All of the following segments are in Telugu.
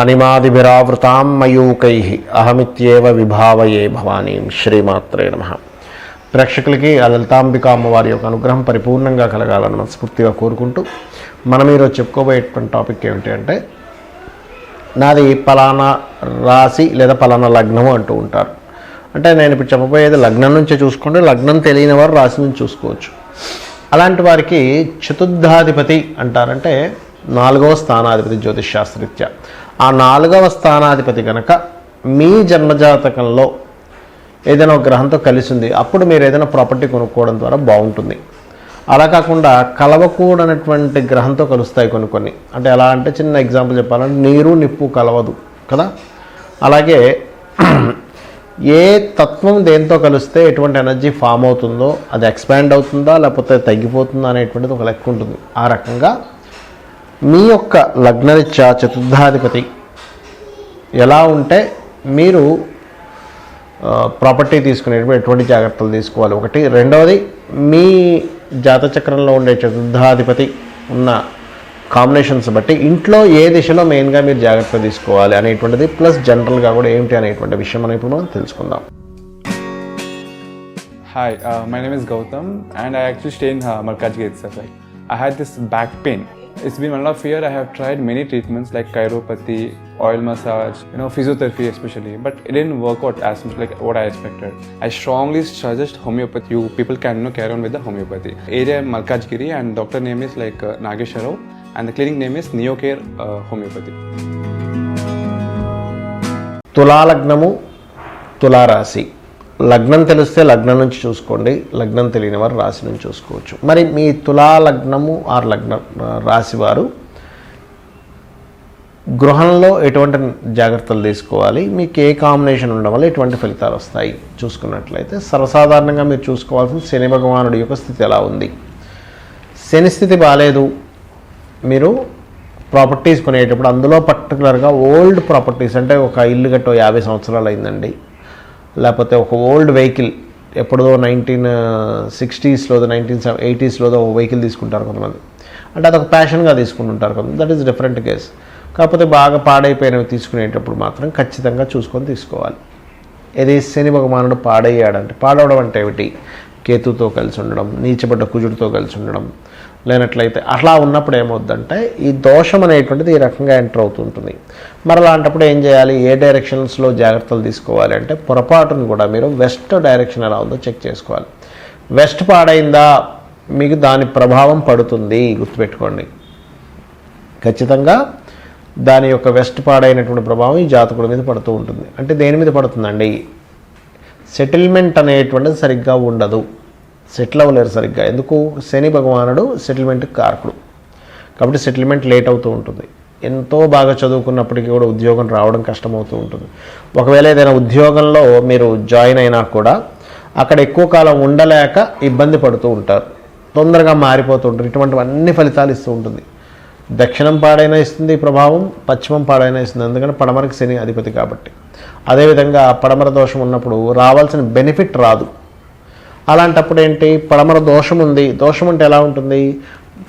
అనిమాదిభిరావృతాం మయూకై అహమిత్యేవ విభావయే భవానీం శ్రీమాత్రే నమ. ప్రేక్షకులకి ఆ లలితాంబిక అమ్మవారి యొక్క అనుగ్రహం పరిపూర్ణంగా కలగాలని మనస్ఫూర్తిగా కోరుకుంటూ మనం ఈరోజు చెప్పుకోబోయేటువంటి టాపిక్ ఏమిటి అంటే నాది పలానా రాశి లేదా పలానా లగ్నము అంటూ ఉంటారు. అంటే నేను ఇప్పుడు చెప్పబోయేది లగ్నం నుంచే చూసుకోండి లగ్నం తెలియని వారు రాశి నుంచి చూసుకోవచ్చు. అలాంటి వారికి చతుర్థాధిపతి అంటారంటే నాలుగవ స్థానాధిపతి జ్యోతిష్ శాస్త్రరీత్యా. ఆ నాలుగవ స్థానాధిపతి కనుక మీ జన్మజాతకంలో ఏదైనా ఒక గ్రహంతో కలిసి ఉంది అప్పుడు మీరు ఏదైనా ప్రాపర్టీ కొనుక్కోవడం ద్వారా బాగుంటుంది. అలా కాకుండా కలవకూడనటువంటి గ్రహంతో కలుస్తాయి కొన్ని కొన్ని. అంటే ఎలా అంటే చిన్న ఎగ్జాంపుల్ చెప్పాలంటే నీరు నిప్పు కలవదు కదా? అలాగే ఏ తత్వం దేంతో కలిస్తే ఎటువంటి ఎనర్జీ ఫామ్ అవుతుందో అది ఎక్స్పాండ్ అవుతుందా లేకపోతే తగ్గిపోతుందా అనేటువంటిది ఒక లెక్క ఉంటుంది. ఆ రకంగా మీ యొక్క లగ్నరీత్యా చతుర్థాధిపతి ఎలా ఉంటే మీరు ప్రాపర్టీ తీసుకునేటప్పుడు ఎటువంటి జాగ్రత్తలు తీసుకోవాలి? ఒకటి. రెండవది మీ జాతచక్రంలో ఉండే చతుర్థాధిపతి ఉన్న కాంబినేషన్స్ బట్టి ఇంట్లో ఏ దిశలో మెయిన్గా మీరు జాగ్రత్త తీసుకోవాలి అనేటువంటిది ప్లస్ జనరల్గా కూడా ఏమిటి అనేటువంటి విషయం మనం ఇప్పుడు మనం తెలుసుకుందాం hi my name is Gautam and I actual stay in Markaz gate sir I had this back pain. It's been one of year. I have tried many treatments like chiropathy, oil massage, you know, physiotherapy especially, but it didn't work out as much like what I expected. I strongly suggest homeopathy. You people can you know, carry on with the homeopathy. Area Malkajgiri, and doctor name is like uh, Nagesharov, and the clinic name is Neocare uh, Homeopathy. తులాలగ్నము తులారాశి లగ్నం తెలిస్తే లగ్నం నుంచి చూసుకోండి. లగ్నం తెలియని వారు రాశి నుంచి చూసుకోవచ్చు. మరి మీ తులా లగ్నము ఆరు లగ్న రాశి వారు గృహంలో ఎటువంటి జాగ్రత్తలు తీసుకోవాలి? మీకు ఏ కాంబినేషన్ ఉండడం వల్ల ఎటువంటి ఫలితాలు వస్తాయి? చూసుకున్నట్లయితే సర్వసాధారణంగా మీరు చూసుకోవాల్సిన శని భగవానుడి యొక్క స్థితి ఎలా ఉంది? శని స్థితి బాగాలేదు మీరు ప్రాపర్టీస్ కొనేటప్పుడు అందులో పర్టికులర్గా ఓల్డ్ ప్రాపర్టీస్ అంటే ఒక ఇల్లు గట్టో యాభై సంవత్సరాలు అయిందండి. లేకపోతే ఒక ఓల్డ్ వెహికల్ ఎప్పుడో నైన్టీన్ సిక్స్టీస్లో నైన్టీన్ ఎయిటీస్లో ఒక వెహికల్ తీసుకుంటారు కొంతమంది. అంటే అదొక ప్యాషన్గా తీసుకుంటుంటారు కొంతమంది. దట్ ఈస్ డిఫరెంట్ కేస్ కాకపోతే బాగా పాడైపోయినవి తీసుకునేటప్పుడు మాత్రం ఖచ్చితంగా చూసుకొని తీసుకోవాలి. ఏది? శని భగవానుడు పాడయ్యాడంటే పాడవడం అంటే ఏమిటి? కేతుతో కలిసి ఉండడం నీచబడ్డ కుజుడితో కలిసి ఉండడం లేనట్లయితే అట్లా ఉన్నప్పుడు ఏమవుద్దంటే ఈ దోషం అనేటువంటిది ఈ రకంగా ఎంటర్ అవుతుంటుంది మరి అలాంటప్పుడు ఏం చేయాలి? ఏ డైరెక్షన్స్లో జాగ్రత్తలు తీసుకోవాలి అంటే పొరపాటును కూడా మీరు వెస్ట్ డైరెక్షన్ ఎలా ఉందో చెక్ చేసుకోవాలి. వెస్ట్ పాడైందా? మీకు దాని ప్రభావం పడుతుంది గుర్తుపెట్టుకోండి. ఖచ్చితంగా దాని యొక్క వెస్ట్ పాడైనటువంటి ప్రభావం ఈ జాతకుడి మీద పడుతూ ఉంటుంది. అంటే దేని మీద పడుతుందండి? సెటిల్మెంట్ అనేటువంటిది సరిగ్గా ఉండదు. సెటిల్ అవ్వలేరు సరిగ్గా. ఎందుకు? శని భగవానుడు సెటిల్మెంట్ కారకుడు. కాబట్టి సెటిల్మెంట్ లేట్ అవుతూ ఉంటుంది. ఎంతో బాగా చదువుకున్నప్పటికీ కూడా ఉద్యోగం రావడం కష్టమవుతూ ఉంటుంది. ఒకవేళ ఏదైనా ఉద్యోగంలో మీరు జాయిన్ అయినా కూడా అక్కడ ఎక్కువ కాలం ఉండలేక ఇబ్బంది పడుతూ ఉంటారు. తొందరగా మారిపోతూ ఉంటారు. ఇటువంటివన్నీ ఫలితాలు ఇస్తూ ఉంటుంది. దక్షిణం పాడైనా ఇస్తుంది ప్రభావం పశ్చిమం పాడైనా ఇస్తుంది. ఎందుకంటే పడమరకు శని అధిపతి కాబట్టి. అదేవిధంగా పడమర దోషం ఉన్నప్పుడు రావాల్సిన బెనిఫిట్ రాదు. అలాంటప్పుడు ఏంటి? పడమర దోషం ఉంది. దోషం అంటే ఎలా ఉంటుంది?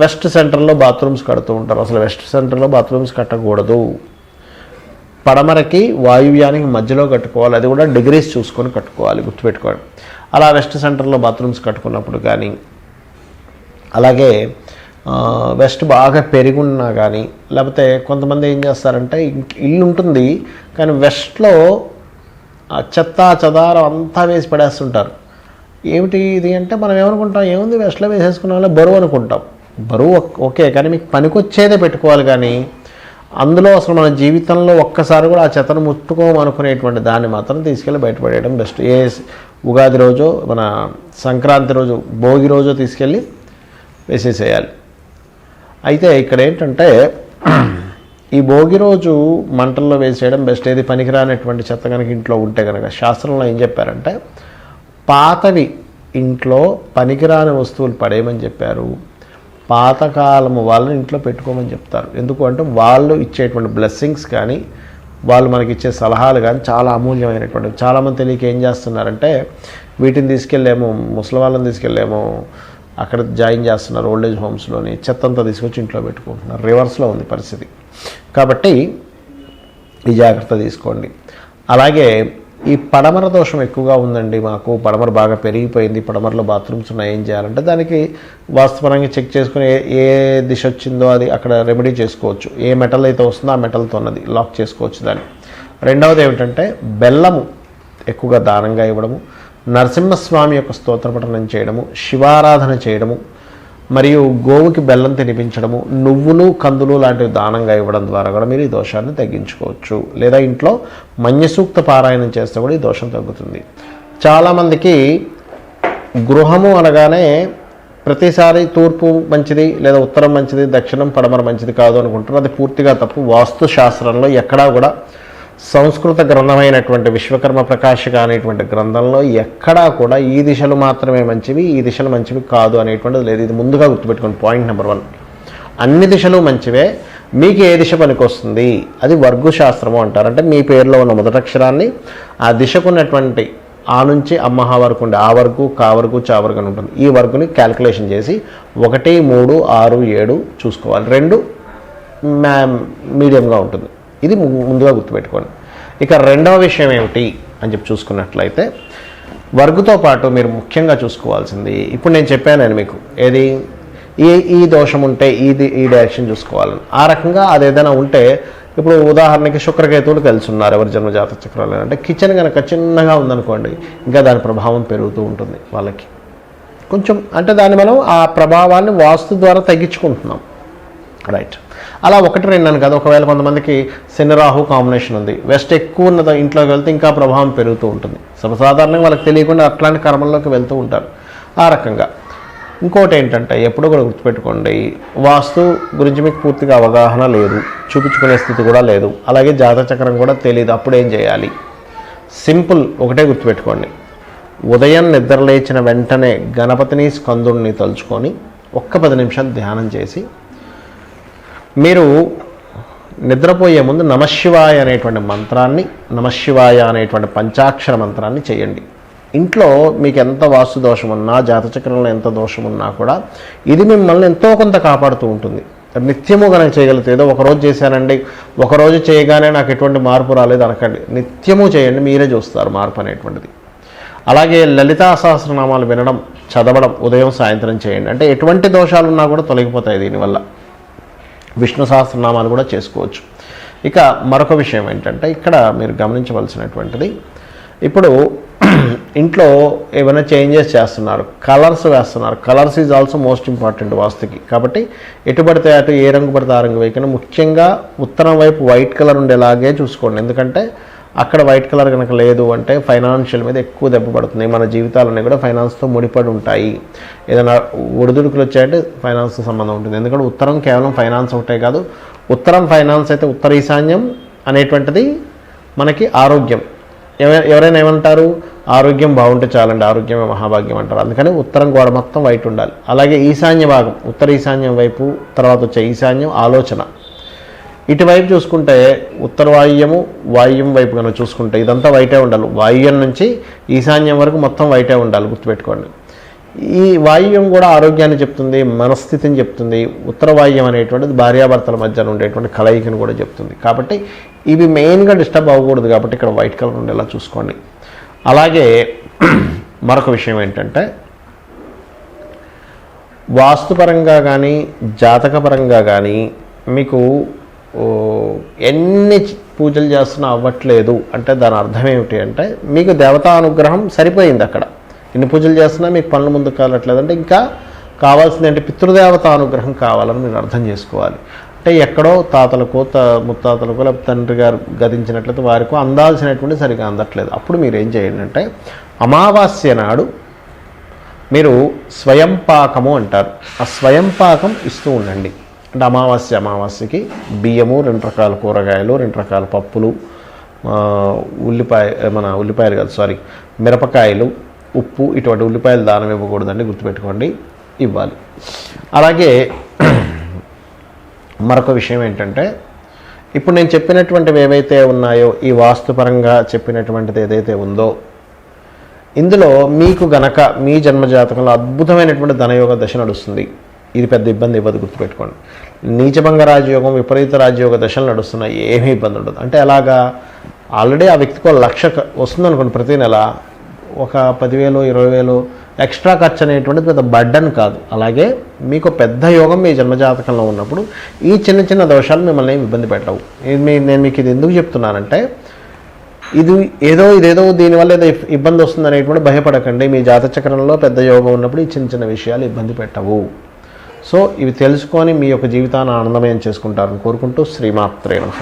వెస్ట్ సెంటర్లో బాత్రూమ్స్ కడుతూ ఉంటారు. అసలు వెస్ట్ సెంటర్లో బాత్రూమ్స్ కట్టకూడదు. పడమరకి వాయువ్యానికి మధ్యలో కట్టుకోవాలి. అది కూడా డిగ్రీస్ చూసుకొని కట్టుకోవాలి గుర్తుపెట్టుకోవాలి అలా వెస్ట్ సెంటర్లో బాత్రూమ్స్ కట్టుకున్నప్పుడు కానీ అలాగే వెస్ట్ బాగా పెరిగున్నా కానీ లేకపోతే కొంతమంది ఏం చేస్తారంటే ఇల్లు ఉంటుంది కానీ వెస్ట్లో ఆ చెత్త చెదారం అంతా వేసి పడేస్తుంటారు. ఏమిటి ఇది అంటే మనం ఏమనుకుంటాం ఏముంది వెస్ట్లో వేసేసుకున్న వాళ్ళ బరువు అనుకుంటాం. బరువు ఓకే కానీ మీకు పనికొచ్చేదే పెట్టుకోవాలి కానీ అందులో అసలు మన జీవితంలో ఒక్కసారి కూడా ఆ చెత్తను ముట్టుకోమనుకునేటువంటి దాన్ని మాత్రం తీసుకెళ్ళి బయటపడేయడం బెస్ట్. ఏ ఉగాది రోజు మన సంక్రాంతి రోజు భోగి రోజు తీసుకెళ్ళి వేసేసేయాలి. అయితే ఇక్కడ ఏంటంటే ఈ భోగి రోజు మంటల్లో వేసేయడం బెస్ట్ ఏది పనికిరానటువంటి చెత్త కనుక ఇంట్లో ఉంటే కనుక శాస్త్రంలో ఏం చెప్పారంటే పాతవి ఇంట్లో పనికిరాని వస్తువులు పడేయమని చెప్పారు. పాతకాలము వాళ్ళని ఇంట్లో పెట్టుకోమని చెప్తారు. ఎందుకు అంటే వాళ్ళు ఇచ్చేటువంటి బ్లెస్సింగ్స్ కానీ వాళ్ళు మనకి ఇచ్చే సలహాలు కానీ చాలా అమూల్యమైనటువంటి చాలామంది తెలియక ఏం చేస్తున్నారంటే వీటిని తీసుకెళ్ళేమో ముసలి వాళ్ళని తీసుకెళ్ళేమో అక్కడ జాయిన్ చేస్తున్నారు ఓల్డేజ్ హోమ్స్లోని హోమ్స్లోనే చెత్తంతా తీసుకొచ్చి ఇంట్లో పెట్టుకుంటున్నారు. రివర్స్లో ఉంది పరిస్థితి. కాబట్టి ఈ జాగ్రత్త తీసుకోండి. అలాగే ఈ పడమర దోషం ఎక్కువగా ఉందండి మాకు. పడమర బాగా పెరిగిపోయింది. పడమరలో బాత్రూమ్స్ ఉన్నాయి. ఏం చేయాలంటే దానికి వాస్తవపరంగా చెక్ చేసుకుని ఏ ఏ దిశ వచ్చిందో అది అక్కడ రెమెడీ చేసుకోవచ్చు. ఏ మెటల్ అయితే వస్తుందో ఆ మెటల్తో ఉన్నది లాక్ చేసుకోవచ్చు దాన్ని. రెండవది ఏమిటంటే బెల్లము ఎక్కువగా దానంగా ఇవ్వడము. నరసింహస్వామి యొక్క స్తోత్రపఠనం చేయడము శివారాధన చేయడము మరియు గోవుకి బెల్లం తినిపించడము నువ్వులు కందులు లాంటివి దానంగా ఇవ్వడం ద్వారా కూడా మీరు ఈ దోషాన్ని తగ్గించుకోవచ్చు. లేదా ఇంట్లో మన్యసూక్త పారాయణం చేస్తే కూడా ఈ దోషం తగ్గుతుంది. చాలామందికి గృహము అనగానే ప్రతిసారి తూర్పు మంచిది లేదా ఉత్తరం మంచిది దక్షిణం పడమర మంచిది కాదు అనుకుంటారు అది పూర్తిగా తప్పు. వాస్తు శాస్త్రంలో ఎక్కడా కూడా సంస్కృత గ్రంథమైనటువంటి విశ్వకర్మ ప్రకాశిక అనేటువంటి గ్రంథంలో ఎక్కడా కూడా ఈ దిశలు మాత్రమే మంచివి ఈ దిశలు మంచివి కాదు అనేటువంటిది లేదు. ఇది ముందుగా గుర్తుపెట్టుకోండి పాయింట్ నెంబర్ వన్. అన్ని దిశలు మంచివే మీకు ఏ దిశ పనికొస్తుంది? అది వర్గు శాస్త్రము అంటారు. అంటే మీ పేరులో ఉన్న మొదటక్షరాన్ని ఆ దిశకున్నటువంటి ఆ నుంచి అమ్మహ వరకు ఉండే ఆ వరకు కా వరకు చా వరకు అని ఉంటుంది. ఈ వరకుని క్యాల్కులేషన్ చేసి ఒకటి మూడు ఆరు ఏడు చూసుకోవాలి. రెండు మ్యామ్ మీడియంగా ఉంటుంది. ఇది ముందుగా గుర్తుపెట్టుకోండి. ఇక రెండవ విషయం ఏమిటి అని చెప్పి చూసుకున్నట్లయితే వర్గుతో పాటు మీరు ముఖ్యంగా చూసుకోవాల్సింది ఇప్పుడు నేను చెప్పాను నేను మీకు ఏది? ఈ ఈ దోషం ఉంటే ఇది ఈ డైరెక్షన్ చూసుకోవాలని. ఆ రకంగా అది ఏదైనా ఉంటే ఇప్పుడు ఉదాహరణకి శుక్రకేతువులు కలిసి ఉన్నారు ఎవరి జన్మజాత చక్రాలు అంటే కిచెన్ కనుక చిన్నగా ఉందనుకోండి ఇంకా దాని ప్రభావం పెరుగుతూ ఉంటుంది వాళ్ళకి. కొంచెం అంటే దాన్ని మనం ఆ ప్రభావాన్ని వాస్తు ద్వారా తగ్గించుకుంటున్నాం. రైట్. అలా ఒకటి రెండు అని కదా. ఒకవేళ కొంతమందికి శని రాహు కాంబినేషన్ ఉంది. వెస్ట్ ఎక్కువ ఉన్న ఇంట్లోకి వెళ్తే ఇంకా ప్రభావం పెరుగుతూ ఉంటుంది. సర్వసాధారణంగా వాళ్ళకి తెలియకుండా అట్లాంటి కర్మల్లోకి వెళ్తూ ఉంటారు. ఆ రకంగా. ఇంకోటి ఏంటంటే ఎప్పుడూ కూడా గుర్తుపెట్టుకోండి వాస్తు గురించి మీకు పూర్తిగా అవగాహన లేదు. చూపించుకునే స్థితి కూడా లేదు. అలాగే జాతక చక్రం కూడా తెలియదు అప్పుడు ఏం చేయాలి? సింపుల్ ఒకటే గుర్తుపెట్టుకోండి. ఉదయం నిద్రలేచిన వెంటనే గణపతిని స్కందుడిని తలుచుకొని ఒక్క పది నిమిషాలు ధ్యానం చేసి మీరు నిద్రపోయే ముందు నమశివాయ అనేటువంటి మంత్రాన్ని నమశివాయ అనేటువంటి పంచాక్షర మంత్రాన్ని చేయండి. ఇంట్లో మీకు ఎంత వాస్తు దోషం ఉన్నా జాతచక్రంలో ఎంత దోషం ఉన్నా కూడా ఇది మిమ్మల్ని ఎంతో కొంత కాపాడుతూ ఉంటుంది. నిత్యము కనుక చేయగలిగితే ఏదో ఒకరోజు చేశానండి ఒకరోజు చేయగానే నాకు ఎటువంటి మార్పు రాలేదు అనకండి. నిత్యము చేయండి మీరే చూస్తారు మార్పు అనేటువంటిది. అలాగే లలితా సహస్రనామాలు వినడం చదవడం ఉదయం సాయంత్రం చేయండి. అంటే ఎటువంటి దోషాలు ఉన్నా కూడా తొలగిపోతాయి దీనివల్ల. విష్ణు సహస్రనామాలు కూడా చేసుకోవచ్చు. ఇక మరొక విషయం ఏంటంటే ఇక్కడ మీరు గమనించవలసినటువంటిది ఇప్పుడు ఇంట్లో ఏమైనా చేంజెస్ చేస్తున్నారు కలర్స్ వేస్తున్నారు colours is also most important వాస్తుకి. కాబట్టి ఎటు పడితే అటు ఏ రంగు పడితే ఆ రంగు వేయకుండా. ముఖ్యంగా ఉత్తరం వైపు వైట్ కలర్ ఉండేలాగే చూసుకోండి. ఎందుకంటే అక్కడ వైట్ కలర్ కనుక లేదు అంటే ఫైనాన్షియల్ మీద ఎక్కువ దెబ్బ పడుతుంది. మన జీవితాలన్నీ కూడా ఫైనాన్స్తో ముడిపడి ఉంటాయి. ఏదైనా ఒడిదుడుకులు వచ్చాయంటే ఫైనాన్స్తో సంబంధం ఉంటుంది. ఎందుకంటే ఉత్తరం కేవలం ఫైనాన్స్ ఒకటే కాదు. ఉత్తరం ఫైనాన్స్ అయితే ఉత్తర ఈశాన్యం అనేటువంటిది మనకి ఆరోగ్యం. ఎవ- ఎవరైనా ఏమంటారు? ఆరోగ్యం బాగుంటే చాలండి ఆరోగ్యమే మహాభాగ్యం అంటారు. అందుకని ఉత్తరం గోడ మొత్తం వైట్ ఉండాలి. అలాగే ఈశాన్య భాగం ఉత్తర ఈశాన్యం వైపు తర్వాత వచ్చే ఈశాన్యం ఆలోచన. ఇటువైపు చూసుకుంటే ఉత్తర వాయువ్యము వాయువ్యం వైపు కనుక చూసుకుంటే ఇదంతా వైటే ఉండాలి. వాయువ్యం నుంచి ఈశాన్యం వరకు మొత్తం వైటే ఉండాలి గుర్తుపెట్టుకోండి. ఈ వాయువ్యం కూడా ఆరోగ్యాన్ని చెప్తుంది మనస్థితిని చెప్తుంది. ఉత్తర వాయువ్యం అనేటువంటిది భార్యాభర్తల మధ్య ఉండేటువంటి కలయికను కూడా చెప్తుంది. కాబట్టి ఇవి మెయిన్గా డిస్టర్బ్ అవ్వకూడదు కాబట్టి ఇక్కడ వైట్ కలర్ ఉండేలా చూసుకోండి. అలాగే మరొక విషయం ఏంటంటే వాస్తుపరంగా కానీ జాతకపరంగా కానీ మీకు ఎన్ని పూజలు చేస్తున్నా అవ్వట్లేదు. అంటే దాని అర్థం ఏమిటి అంటే మీకు దేవతా అనుగ్రహం సరిపోయింది అక్కడ. ఎన్ని పూజలు చేస్తున్నా మీకు పనులు ముందుకు కావట్లేదు అంటే ఇంకా కావాల్సింది అంటే పితృదేవత అనుగ్రహం కావాలని మీరు అర్థం చేసుకోవాలి. అంటే ఎక్కడో తాతలకో త ముత్తాతలకో లేకపోతే తండ్రి గారు గదించినట్లయితే వారికో అందాల్సినటువంటి సరిగా అందట్లేదు. అప్పుడు మీరు ఏం చేయండి అంటే అమావాస్య నాడు మీరు స్వయం పాకము అంటారు. ఆ స్వయం పాకం ఇస్తూ ఉండండి. అంటే అమావాస్య అమావాస్యకి బియ్యము రెండు రకాల కూరగాయలు రెండు రకాల పప్పులు ఉల్లిపాయ మన ఉల్లిపాయలు కాదు సారీ మిరపకాయలు ఉప్పు ఇటువంటి ఉల్లిపాయలు దానం ఇవ్వకూడదండి గుర్తుపెట్టుకోండి ఇవ్వాలి. అలాగే మరొక విషయం ఏంటంటే ఇప్పుడు నేను చెప్పినటువంటివి ఏవైతే ఉన్నాయో ఈ వాస్తుపరంగా చెప్పినటువంటిది ఏదైతే ఉందో ఇందులో మీకు గనక మీ జన్మజాతకంలో అద్భుతమైనటువంటి ధనయోగ దశ నడుస్తుంది. ఇది పెద్ద ఇబ్బంది ఇవ్వదు గుర్తుపెట్టుకోండి. నీచభంగ రాజయోగం విపరీత రాజయోగ దశలు నడుస్తున్నాయి ఏమీ ఇబ్బంది ఉండదు. అంటే అలాగా ఆల్రెడీ ఆ వ్యక్తికి ఒక లక్ష క- వస్తుందనుకోండి ప్రతి నెల. ఒక పదివేలు ఇరవై వేలు ఎక్స్ట్రా ఖర్చు అనేటువంటిది పెద్ద బడ్డన్ కాదు. అలాగే మీకు పెద్ద యోగం మీ జన్మజాతకంలో ఉన్నప్పుడు ఈ చిన్న చిన్న దోషాలు మిమ్మల్ని ఏమి ఇబ్బంది పెట్టవు. మీ- నేను మీకు ఇది ఎందుకు చెప్తున్నానంటే ఇది ఏదో ఇదేదో దీనివల్ల ఏదో ఇబ్బంది వస్తుంది అనేటువంటి భయపడకండి. మీ జాతచక్రంలో పెద్ద యోగం ఉన్నప్పుడు ఈ చిన్న చిన్న విషయాలు ఇబ్బంది పెట్టవు. సో ఇవి తెలుసుకొని మీ యొక్క జీవితాన్ని ఆనందమయం చేసుకుంటారని కోరుకుంటూ శ్రీమాత్రే నమః.